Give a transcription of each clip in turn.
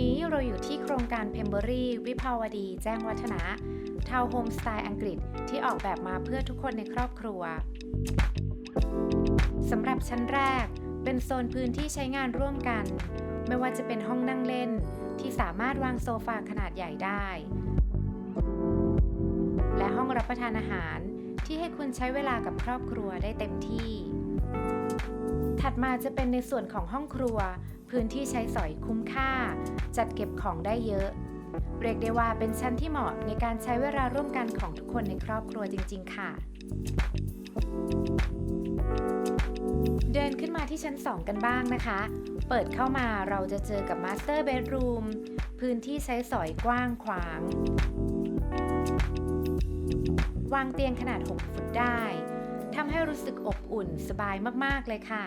นี้เราอยู่ที่โครงการเพมเบอรี่วิภาวดี แจ้งวัฒนะทาวน์โฮมสไตล์อังกฤษที่ออกแบบมาเพื่อทุกคนในครอบครัวสำหรับชั้นแรก เป็นโซนพื้นที่ใช้งานร่วมกัน ไม่ว่าจะเป็นห้องนั่งเล่น ที่สามารถวางโซฟาขนาดใหญ่ได้ และห้องรับประทานอาหารที่ให้คุณใช้เวลากับครอบครัวได้เต็มที่ ถัดมาจะเป็นในส่วนของห้องครัว พื้นที่ใช้สอยคุ้มค่า จัดเก็บของได้เยอะ เรียกได้ว่าเป็นชั้นที่เหมาะในการใช้เวลาร่วมกันของทุกคนในครอบครัวจริง ๆ ค่ะ เดินขึ้นมาที่ชั้น 2 กันบ้างนะคะ เปิดเข้ามาเราจะเจอกับมาสเตอร์เบดรูมพื้นที่ใช้สอยกว้างขวาง วางเตียงขนาด 6 ฟุตได้ทำให้รู้สึกอบอุ่นสบายมาก ๆ เลยค่ะ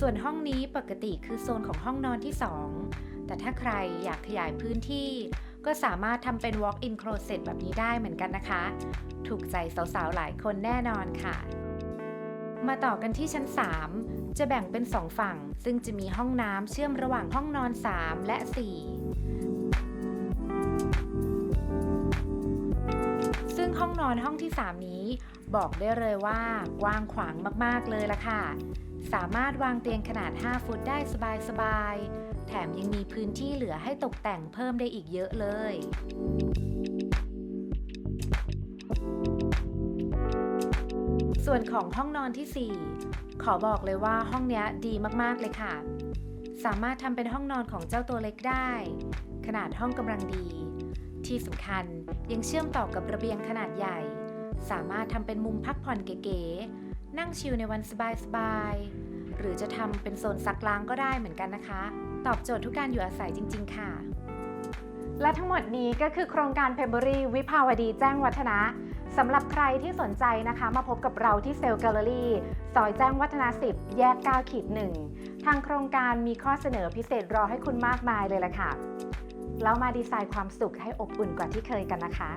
ส่วนห้องนี้ปกติคือโซนของห้องนอนที่ 2 แต่ถ้าใครอยากขยายพื้นที่ ก็สามารถทำเป็น walk-in closet แบบนี้ได้เหมือนกันนะคะ ถูกใจสาวๆ หลายคนแน่นอนค่ะ มาต่อกันที่ชั้น 3 จะแบ่งเป็น 2 ฝั่ง ซึ่งจะมีห้องน้ำเชื่อมระหว่างห้องนอน 3 และ 4 ซึ่งห้องนอนห้องที่ 3 นี้ บอกได้เลยว่ากว้างขวางมากๆเลยละค่ะ สามารถวางเตียงขนาด 5 ฟุตได้สบายๆ แถมยังมีพื้นที่เหลือให้ตกแต่งเพิ่มได้อีกเยอะเลยส่วนของห้องนอนที่ 4 ขอบอกเลยว่าห้องนี้ดีมากๆเลยค่ะ สามารถทำเป็นห้องนอนของเจ้าตัวเล็กได้ ขนาดห้องกำลังดี ที่สำคัญยังเชื่อมต่อกับระเบียงขนาดใหญ่ สามารถทำเป็นมุมพักผ่อนเก๋ๆ นั่งชิลในวันสบายๆ หรือจะทำเป็นโซนซักล้างก็ได้เหมือนกันนะคะ ตอบโจทย์ทุกการอยู่อาศัยจริง ๆ ค่ะ และทั้งหมดนี้ก็คือโครงการเพมเบอรี่วิภาวดีแจ้งวัฒนะสำหรับใครที่สนใจนะคะ มาพบกับเราที่เซลล์แกลเลอรี่ซอยแจ้งวัฒนะ10 แยก 9 ขีด 1 ทางโครงการมีข้อเสนอพิเศษรอให้คุณมากมายเลยล่ะค่ะแล้วมาดีไซน์ความสุขให้อบอุ่นกว่าที่เคยกันนะคะ